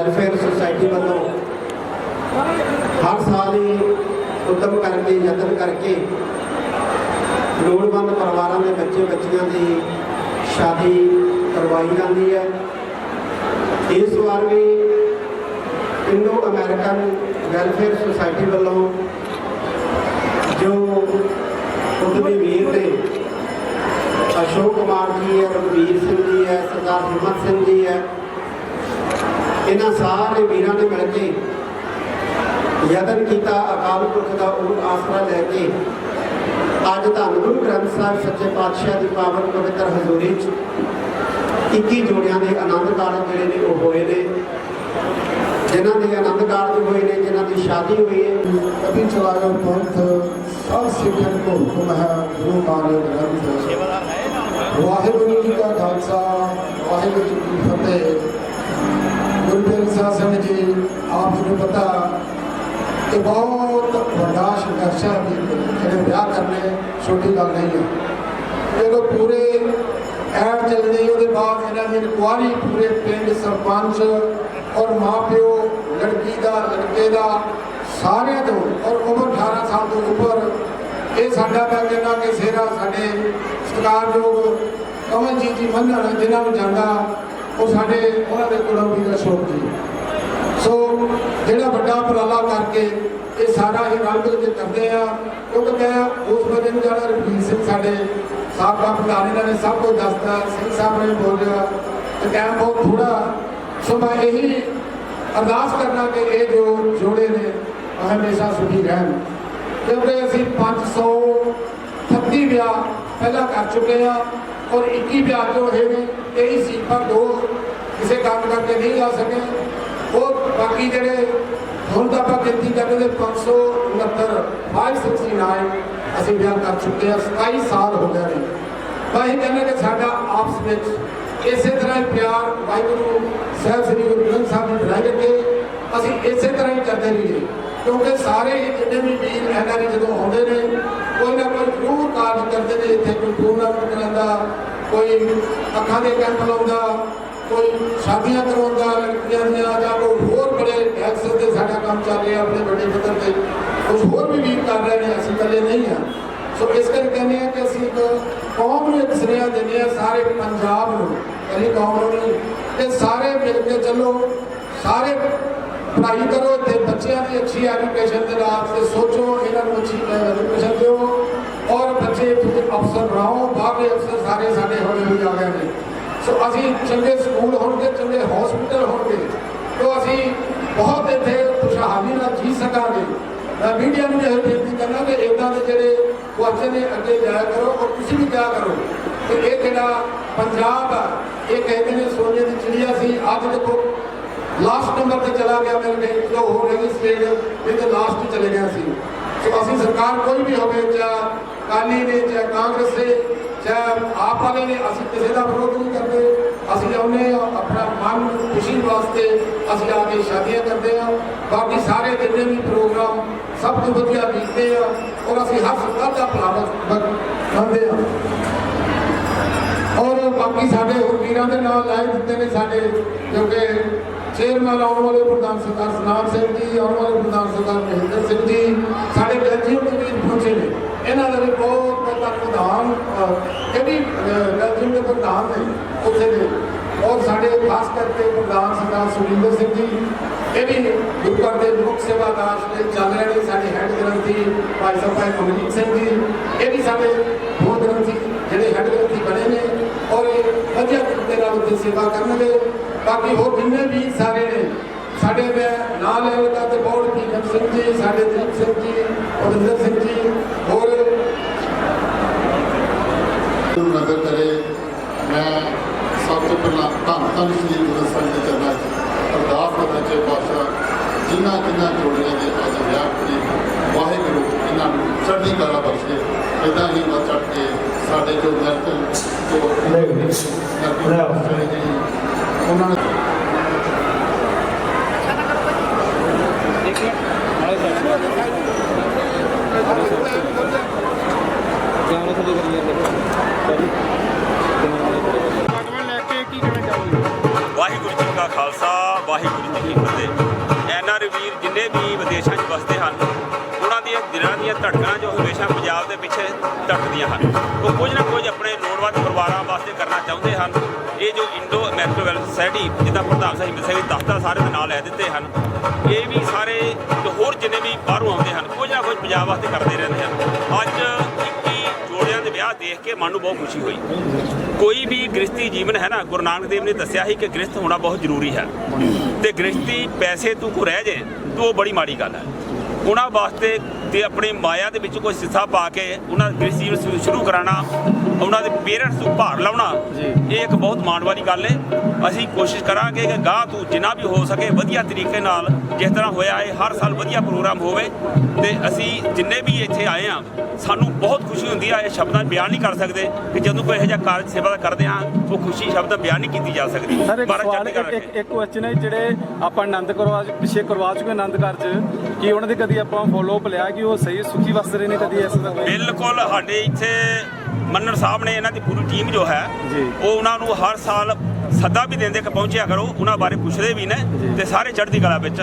Welfare society ਵੱਲੋਂ ਹਰ ਸਾਲ ਹੀ ਉਦਮ ਕਰਕੇ, ਯਤਨ ਕਰਕੇ ਲੋੜਵੰਦ ਪਰਿਵਾਰਾਂ ਦੇ ਬੱਚੇ ਬੱਚੀਆਂ ਦੀ ਸ਼ਾਦੀ ਕਰਵਾਈ ਜਾਂਦੀ ਹੈ। ਇਸ ਵਾਰ ਵੀ ਇੰਡੋ ਅਮਰੀਕਨ ਵੈਲਫੇਅਰ ਸੁਸਾਇਟੀ ਵੱਲੋਂ ਜੋ ਉਦਮੀ ਵੀਰ ਨੇ ਅਸ਼ੋਕ ਕੁਮਾਰ ਜੀ ਹੈ, ਰਣਵੀਰ ਸਿੰਘ ਜੀ ਹੈ, ਸਰਦਾਰ ਹਿੰਮਤ ਸਿੰਘ ਜੀ ਹੈ ਇਹਨਾਂ ਸਾਰੇ ਵੀਰਾਂ ਨੇ ਮਿਲ ਕੇ ਯਤਨ ਕੀਤਾ ਅਕਾਲ ਪੁਰਖ ਦਾ ਉਹ ਆਸਰਾ ਲੈ ਕੇ। ਅੱਜ ਧੰਨ ਗੁਰੂ ਗ੍ਰੰਥ ਸਾਹਿਬ ਸੱਚੇ ਪਾਤਸ਼ਾਹ ਦੀ ਪਾਵਨ ਪਵਿੱਤਰ ਹਜ਼ੂਰੀ 'ਚ 21 ਜੋੜਿਆਂ ਦੇ ਆਨੰਦ ਕਾਰਜ ਜਿਹੜੇ ਨੇ ਉਹ ਹੋਏ ਨੇ। ਜਿਨ੍ਹਾਂ ਦੇ ਆਨੰਦ ਕਾਰਜ ਹੋਏ ਨੇ ਜਿਨ੍ਹਾਂ ਦੀ ਸ਼ਾਦੀ ਹੋਈ ਹੈ। ਕਭੀ ਚਲਾਇਓ ਪੰਥ ਸਭ ਸਿੱਖਣ ਕੋ ਹੁਕਮ ਹੈ ਗੁਰੂ ਮਾਨਿਓ ਗ੍ਰੰਥ। ਵਾਹਿਗੁਰੂ ਜੀ ਕਾ ਖਾਲਸਾ ਵਾਹਿਗੁਰੂ ਜੀ ਕੀ ਫਤਿਹ। ਗੁਰੂ ਗ੍ਰੰਥ ਸਾਹਿਬ ਜੀ, ਆਪ ਨੂੰ ਪਤਾ ਕਿ ਬਹੁਤ ਵੱਡਾ ਸੰਘਰਸ਼ ਹੈ ਜਿਹੜੇ ਵਿਆਹ ਕਰਨੇ, ਛੋਟੀ ਗੱਲ ਨਹੀਂ ਹੈ। ਜਦੋਂ ਪੂਰੇ ਐਡ ਚੱਲਣੀ, ਉਹਦੇ ਬਾਅਦ ਇਹਨਾਂ ਦੀ ਇਨਕੁਆਰੀ ਪੂਰੇ ਪਿੰਡ ਸਰਪੰਚ ਔਰ ਮਾਪਿਓ, ਲੜਕੀ ਦਾ, ਲੜਕੇ ਦਾ, ਸਾਰਿਆਂ ਤੋਂ, ਔਰ ਉਮਰ 18 ਸਾਲ ਤੋਂ ਉੱਪਰ, ਇਹ ਸਾਡਾ ਮੈਂ ਕਹਿੰਦਾ ਕਿ ਸੇਰਾ ਸਾਡੇ ਸਤਿਕਾਰਯੋਗ ਕਮਲਜੀਤ ਜੀ ਮੰਨਣ, ਜਿਨ੍ਹਾਂ ਨੂੰ ਜਾਂਦਾ ਉਹ ਸਾਡੇ, ਉਹਨਾਂ ਦੇ ਕੋਲੋਂ ਵੀ ਅਸ਼ੋਕ ਜੀ ਸੋ। ਜਿਹੜਾ ਵੱਡਾ ਉਪਰਾਲਾ ਕਰਕੇ ਇਹ ਸਾਰਾ ਹੀ ਰਲ ਮਿਲ ਕੇ ਕਰਦੇ ਆ ਕਿਉਂਕਿ ਮੈਂ ਉਸ ਬੰਦੇ ਨੂੰ ਜਾਣਾ, ਰਣਜੀਤ ਸਿੰਘ ਸਾਡੇ ਸਾਬਕਾ ਪ੍ਰਧਾਨ, ਇਹਨਾਂ ਨੇ ਸਭ ਕੁਝ ਦੱਸਦਾ ਸਿੰਘ ਸਾਹਿਬ ਨੇ ਬੋਲਿਆ, ਤੇ ਟਾਈਮ ਬਹੁਤ ਥੋੜਾ ਸੋ ਮੈਂ ਇਹੀ ਅਰਦਾਸ ਕਰਨਾ ਕਿ ਇਹ ਜੋ ਜੋੜੇ ਨੇ, ਉਹ ਹਮੇਸ਼ਾ ਸੁਖੀ ਰਹਿਣ। ਕਿਉਂਕਿ ਅਸੀਂ 538 ਵਿਆਹ ਪਹਿਲਾਂ ਕਰ ਚੁੱਕੇ ਆ ਔਰ 21 ਵਿਆਹ ਜੋ ਹੋਏ ਨੇ 23 ਸੀ ਪਰ ਦੋ ਕਿਸੇ ਕੰਮ ਕਰਕੇ ਨਹੀਂ ਆ ਸਕੇ। ਉਹ ਬਾਕੀ ਜਿਹੜੇ ਹੁਣ ਤਾਂ ਆਪਾਂ ਗਿਣਤੀ ਕਰਦੇ ਨੇ 569 569 ਅਸੀਂ ਵਿਆਹ ਕਰ ਚੁੱਕੇ ਹਾਂ 27 ਸਾਲ ਹੋ ਗਏ ਨੇ। ਮੈਂ ਇਹ ਕਹਿੰਦੇ ਕਿ ਸਾਡਾ ਆਪਸ ਵਿੱਚ ਇਸੇ ਤਰ੍ਹਾਂ ਹੀ ਪਿਆਰ ਵਾਹਿਗੁਰੂ, ਸਾਹਿਬ ਸ੍ਰੀ ਗੁਰੂ ਗ੍ਰੰਥ ਸਾਹਿਬ ਜੀ ਬਣਾਏ ਰੱਖੇ। ਅਸੀਂ ਇਸੇ ਤਰ੍ਹਾਂ ਹੀ ਕਰਦੇ ਰਹੀਏ। ਕਿਉਂਕਿ ਸਾਰੇ ਹੀ ਜਿੰਨੇ ਵੀ ਵੀਰ ਇਹਨਾਂ ਨੇ ਜਦੋਂ ਆਉਂਦੇ ਨੇ, ਕੋਈ ਨਾ ਕੋਈ ਜ਼ਰੂਰ ਕਾਰਜ ਕਰਦੇ ਨੇ। ਇੱਥੇ ਕੋਈ ਟੂਰਨਾਮੈਂਟ ਕਰਾਉਂਦਾ, ਕੋਈ ਅੱਖਾਂ ਦੇ ਕੈਂਪ ਲਾਉਂਦਾ, ਕੋਈ ਸ਼ਾਦੀਆਂ ਕਰਵਾਉਂਦਾ ਲੜਕੀਆਂ ਦੀਆਂ ਜਾਂ ਕੋਈ ਹੋਰ ਬੜੇ ਐਕਸਲ 'ਤੇ ਸਾਡਾ ਕੰਮ ਚੱਲ ਰਿਹਾ ਆਪਣੇ ਵੱਡੇ ਪੱਧਰ ਤੇ। ਕੁਝ ਹੋਰ ਵੀ ਵੀਰ ਕਰ ਰਹੇ ਨੇ, ਅਸੀਂ ਇਕੱਲੇ ਨਹੀਂ ਆ ਸੋ ਇਸ ਕਰਕੇ ਕਹਿੰਦੇ ਆ ਕਿ ਅਸੀਂ ਇੱਕ ਕੌਮ ਨੂੰ ਇੱਕ ਸੁਨੇਹਾ ਦਿੰਦੇ ਆ ਸਾਰੇ ਪੰਜਾਬ ਨੂੰ। ਕਲੀ ਕੌਮ ਨੂੰ ਨਹੀਂ, ਕਿ ਸਾਰੇ ਮਿਲ ਕੇ ਚੱਲੋ, ਸਾਰੇ ਪੜ੍ਹਾਈ ਕਰੋ ਬੱਚਿਆਂ ਦੀ ਅੱਛੀ ਐਜੂਕੇਸ਼ਨ ਦੇ ਨਾਲ ਤੇ ਸੋਚੋ, ਇਹਨਾਂ ਨੂੰ ਅੱਛੀ ਐਜੂਕੇਸ਼ਨ ਦਿਓ ਔਰ ਬੱਚੇ ਅਫਸਰ ਬਣਾਓ, ਬਾਹਰਲੇ ਅਫਸਰ ਸਾਰੇ ਸਾਡੇ ਹੌਲੀ ਹੌਲੀ ਆ ਗਏ ਨੇ। ਸੋ ਅਸੀਂ ਚੰਗੇ ਸਕੂਲ ਹੋਣਗੇ, ਚੰਗੇ ਹਸਪੀਟਲ ਹੋਣਗੇ, ਤੋਂ ਅਸੀਂ ਬਹੁਤ ਇੱਥੇ ਖੁਸ਼ਹਾਲੀ ਨਾਲ ਜੀ ਸਕਾਂਗੇ। ਮੈਂ ਮੀਡੀਆ ਨੂੰ ਇਹ ਬੇਨਤੀ ਕਰਨਾ ਕਿ ਇਦਾਂ ਦੇ ਜਿਹੜੇ ਕੁਆਚੇ ਨੇ, ਅੱਗੇ ਜਾਇਆ ਕਰੋ ਔਰ ਤੁਸੀਂ ਵੀ ਜਾਇਆ ਕਰੋ। ਤੇ ਇਹ ਜਿਹੜਾ ਪੰਜਾਬ ਆ, ਇਹ ਕਹਿੰਦੇ ਨੇ ਸੋਨੇ ਦੀ ਚਿੜੀਆ ਸੀ, ਅੱਜ ਦੇਖੋ ਲਾਸਟ ਨੰਬਰ ਤੇ ਚਲਾ ਗਿਆ ਮੇਰੇ ਨੇ ਜੋ ਹੋ ਰਹੀ ਸਟੇਟ ਇਹਦੇ ਲਾਸਟ ਚਲੇ ਗਿਆ ਸੀ। ਸੋ ਅਸੀਂ ਸਰਕਾਰ ਕੋਈ ਵੀ ਹੋਵੇ, ਚਾਹੇ ਕਾਲੀ ਨੇ, ਚਾਹੇ ਕਾਂਗਰਸ ਦੇ ਚਾਹੇ ਆਪ ਵਾਲੇ ਨੇ, ਅਸੀਂ ਕਿਸੇ ਦਾ ਵਿਰੋਧ ਨਹੀਂ ਕਰਦੇ। ਅਸੀਂ ਆਉਂਦੇ ਹਾਂ ਆਪਣਾ ਮਨ ਖੁਸ਼ੀ ਵਾਸਤੇ ਅਸੀਂ ਆ ਕੇ ਸ਼ਾਦੀਆਂ ਕਰਦੇ ਹਾਂ। ਬਾਕੀ ਸਾਰੇ ਜਿੰਨੇ ਵੀ ਪ੍ਰੋਗਰਾਮ ਸਭ ਤੋਂ ਵਧੀਆ ਬੀਤਦੇ ਆ, ਔਰ ਅਸੀਂ ਹਰ ਸਰਕਾਰ ਦਾ ਭਲਾ ਮੰਨਦੇ ਹਾਂ। ਔਰ ਬਾਕੀ ਸਾਡੇ ਹੋਰ ਵੀਰਾਂ ਦੇ ਨਾਲ ਲਾਏ ਦਿੱਤੇ ਨੇ ਸਾਡੇ, ਕਿਉਂਕਿ ਕਿ ਚੇਅਰਮੈਨ ਆਉਣ ਵਾਲੇ ਪ੍ਰਧਾਨ ਸਰਦਾਰ ਸਨਾਮ ਸਿੰਘ ਜੀ ਆਉਣ ਵਾਲੇ ਪ੍ਰਧਾਨ ਸਰਦਾਰ ਮਹਿੰਦਰ ਸਿੰਘ ਜੀ ਸਾਡੇ ਬੈਲਜੀਅਮ ਦੇ ਵੀਰ ਪਹੁੰਚੇ ਨੇ। ਇਹਨਾਂ ਦਾ ਵੀ ਬਹੁਤ ਬਹੁਤ ਪ੍ਰਧਾਨ ਅਹ, ਇਹ ਵੀ ਅਹ, ਬੈਲਜੀਅਮ ਦੇ ਪ੍ਰਧਾਨ ਨੇ? ਉੱਥੇ ਦੇ। ਔਰ ਸਾਡੇ ਖਾਸ ਕਰਕੇ ਪ੍ਰਧਾਨ ਸਰਦਾਰ ਸੁਰਿੰਦਰ ਸਿੰਘ ਜੀ ਇਹ ਵੀ ਗੁਰੂਘਰ ਦੇ ਮੁੱਖ ਸੇਵਾਦਾਰ ਨੇ ਚੱਲ ਰਹੇ ਨੇ ਸਾਡੇ ਹੈੱਡ ਗ੍ਰੰਥੀ ਭਾਈ ਸਾਹਿਬ ਭਾਈ ਕੁਲਜੀਤ ਸਿੰਘ ਜੀ। ਇਹ ਵੀ ਸਾਡੇ ਦੋ ਗ੍ਰੰਥੀ ਜਿਹੜੇ ਹੈੱਡ ਗ੍ਰੰਥੀ ਬਣੇ ਨੇ। ਔਰ ਵਧੀਆ ਤਰੀਕੇ ਨਾਲ ਉਹਦੀ ਸੇਵਾ ਕਰਨਗੇ ਬਾਕੀ ਹੋਰ ਜਿੰਨੇ ਵੀ ਸਾਰੇ ਨੇ, ਸਾਡੇ ਮੈਂ ਨਾਂ ਲੈ ਲਗਾ ਤੇ ਬਹੁਤ ਭੀਮ ਸਿੰਘ ਜੀ, ਸਾਡੇ ਦੀਪ ਸਿੰਘ ਜੀ ਅਵਿੰਦਰ ਸਿੰਘ ਵੀਰ ਜਿੰਨੇ ਵੀ ਵਿਦੇਸ਼ਾਂ 'ਚ ਵਸਦੇ ਹਨ। ਉਹਨਾਂ ਦੀਆਂ ਦਿਲਾਂ ਦੀਆਂ ਧੜਕਣਾਂ ਜੋ ਹਮੇਸ਼ਾ ਪੰਜਾਬ ਦੇ ਪਿੱਛੇ ਧੜਕਦੀਆਂ ਹਨ। ਉਹ ਕੁਝ ਨਾ ਕੁਝ ਆਪਣੇ ਲੋੜਵੰਦ ਪਰਿਵਾਰਾਂ ਵਾਸਤੇ ਕਰਨਾ ਚਾਹੁੰਦੇ ਹਨ। ਇਹ ਜੋ ਇੰਡੋ ਅਮਰੀਕਨ ਵੈਲਫੇਅਰ ਸੁਸਾਇਟੀ, ਜਿੱਦਾਂ ਪ੍ਰਧਾਨ ਸਾਹਿਬ ਹਿੰਮਤ ਸਿੰਘ ਦਫ਼ਤਰ ਸਾਰੇ ਦੇ ਨਾਲ ਲੈ ਦਿੱਤੇ ਹਨ, ਇਹ ਵੀ ਸਾਰੇ ਤੇ ਹੋਰ ਜਿੰਨੇ ਵੀ ਬਾਹਰੋਂ ਆਉਂਦੇ ਹਨ, ਕੁਝ ਨਾ ਕੁਝ ਪੰਜਾਬ ਵਾਸਤੇ ਕਰਦੇ ਰਹਿੰਦੇ ਹਨ। ਅੱਜ 21 ਜੋੜਿਆਂ ਦੇ ਵਿਆਹ ਦੇਖ ਕੇ ਮਨ ਨੂੰ ਬਹੁਤ ਖੁਸ਼ੀ ਹੋਈ। ਕੋਈ ਵੀ ਗ੍ਰਸਤੀ ਜੀਵਨ ਹੈ ਨਾ, ਗੁਰੂ ਨਾਨਕ ਦੇਵ ਨੇ ਦੱਸਿਆ ਸੀ ਕਿ ਗ੍ਰਸਤ ਹੋਣਾ ਬਹੁਤ ਜ਼ਰੂਰੀ ਹੈ। ਤੇ ਗ੍ਰਸਤੀ ਪੈਸੇ ਤੂੰ ਕੋ ਰਹਿ ਜੇ ਉਹ ਬੜੀ ਮਾੜੀ ਗੱਲ ਹੈ। ਉਹਨਾਂ ਵਾਸਤੇ ਤੇ ਆਪਣੀ ਮਾਇਆ ਦੇ ਵਿੱਚ ਕੋਈ ਸਿੱਸਾ ਪਾ ਕੇ ਉਹਨਾਂ ਗ੍ਰਸਤੀ ਜੀਵਨ ਸ਼ੁਰੂ- ਸ਼ੁਰੂ ਕਰਾਉਣਾ ਉਹਨਾਂ ਦੇ ਪੇਰੈਂਟਸ ਨੂੰ ਭਾਰ ਲਾਉਣਾ ਇਹ ਇੱਕ ਬਹੁਤ ਮਾਣ ਵਾਲੀ ਗੱਲ ਹੈ। ਅਸੀਂ ਕੋਸ਼ਿਸ਼ ਕਰਾਂਗੇ ਕਿ ਗਾਂ ਤੂੰ ਜਿੰਨਾ ਵੀ ਹੋ ਸਕੇ ਵਧੀਆ ਤਰੀਕੇ ਨਾਲ ਜਿਸ ਤਰ੍ਹਾਂ ਹੋਇਆ ਹੈ ਹਰ ਸਾਲ ਵਧੀਆ ਪ੍ਰੋਗਰਾਮ ਹੋਵੇ ਤੇ ਅਸੀਂ ਜਿੰਨੇ ਵੀ ਇੱਥੇ ਆਏ ਆ ਸਾਨੂੰ ਬਹੁਤ ਖੁਸ਼ੀ ਹੁੰਦੀ ਹੈ ਇਹ ਸ਼ਬਦਾਂ ਬਿਆਨ ਨਹੀਂ ਕਰ ਸਕਦੇ ਕਿ ਜਦੋਂ ਕੋਈ ਇਹੋ ਜਿਹਾ ਕਾਰਜ ਸੇਵਾ ਦਾ ਕਰਦੇ ਹਾਂ ਉਹ ਖੁਸ਼ੀ ਸ਼ਬਦਾਂ ਬਿਆਨ ਨਹੀਂ ਕੀਤੀ ਜਾ ਸਕਦੀ। ਸਰ ਇੱਕ ਇੱਕ ਕੁਐਸਚਨ ਹੈ ਜਿਹੜੇ ਆਪਾਂ ਆਨੰਦ ਕਰਵਾ ਪਿੱਛੇ ਕਰਵਾ ਚੁੱਕੇ ਆਨੰਦ ਕਾਰਜ ਕੀ ਉਹਨਾਂ ਦੇ ਕਦੀ ਆਪਾਂ ਫੋਲੋ ਅਪ ਲਿਆ ਕਿ ਉਹ ਸਹੀ ਸੁਖੀ ਵਸ ਰਹੇ ਨੇ ਕਦੀ ਕੋਈ ਬਿਲਕੁਲ ਸਾਡੇ ਇੱਥੇ ਮੰਨਣ ਸਾਹਿਬ ਨੇ ਇਹਨਾਂ ਦੀ ਪੂਰੀ ਟੀਮ ਜੋ ਹੈ। ਉਹ ਉਹਨਾਂ ਨੂੰ ਹਰ ਸਾਲ ਸੱਦਾ ਵੀ ਦਿੰਦੇ ਕਿ ਪਹੁੰਚਿਆ ਕਰੋ ਉਹਨਾਂ ਬਾਰੇ ਪੁੱਛਦੇ ਵੀ ਨੇ ਤੇ ਸਾਰੇ ਚੜ੍ਹਦੀ ਕਲਾ ਵਿੱਚ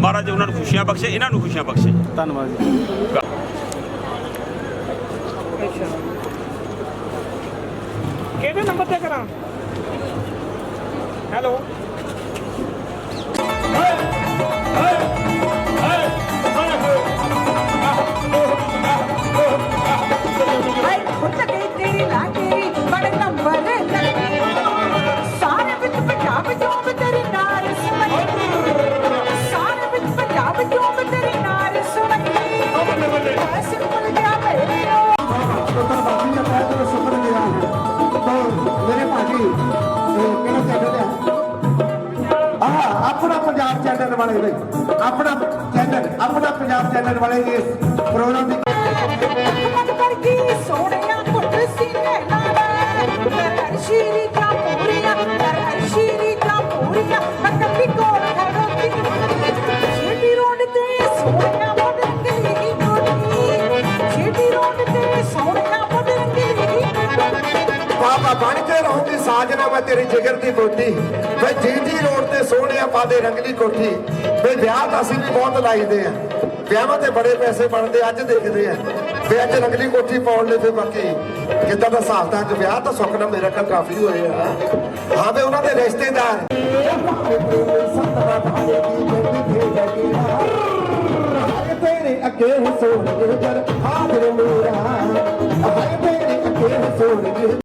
ਮਹਾਰਾਜ ਉਹਨਾਂ ਨੂੰ ਖੁਸ਼ੀਆਂ ਬਖਸ਼ੇ ਇਹਨਾਂ ਨੂੰ ਖੁਸ਼ੀਆਂ ਬਖਸ਼ੇ। ਧੰਨਵਾਦ ਜੀ। ਕਿਹੜੇ ਨੰਬਰ ਤੇ ਕਰਾਂ? ਹੈਲੋ। ਬਦਲਦੀ ਕੋਟੀ ਛੇਤੀ ਰੋਡ ਤੇ ਸੋਹਣਿਆ ਬਦਲਦੀ ਬਾਬਾ ਬਣ ਕੇ ਰਹੂੰਗੀ ਸਾਜਣਾ ਮੈਂ ਤੇਰੀ ਜਿਗਰ ਦੀ ਬੋਟੀ ਵੇ ਜੀਟੀ ਰੋਡ ਤੇ ਸੋਹਣਿਆ ਪਾਦੇ ਰੰਗਲੀ ਕੋਠੀ। ਵੇ ਵਿਆਹ ਤਾਂ ਅਸੀਂ ਵੀ ਬਹੁਤ ਲਾਈਦੇ ਆ। ਵਿਆਹਾਂ ਤੇ ਬੜੇ ਪੈਸੇ ਬਣਦੇ, ਅੱਜ ਦੇਖਦੇ ਆ। ਵੇ ਅੱਜ ਰੰਗਲੀ ਕੋਠੀ ਪਾਉਣ ਲਈ ਤੇ ਬਾਕੀ ਕਿੱਦਾਂ ਦਾ ਹਿਸਾਬ ਤਾਂ ਅੱਜ ਵਿਆਹ ਤਾਂ ਸੁੱਖ ਨਾਲ ਮੇਰਾ ਕੱਲ ਕਾਫੀ ਹੋਏ ਆ। ਹਾਂ ਵੇ ਉਹਨਾਂ ਦੇ ਰਿਸ਼ਤੇਦਾਰ। ਤੇਰੇ ਅੱਗੇ ਸੋਹਣੇ ਜਰ ਹਾਜ਼ਰ ਮੇਰਾ। ਹਾਏ ਤੇਰੇ ਅੱਗੇ ਸੋਹਣੇ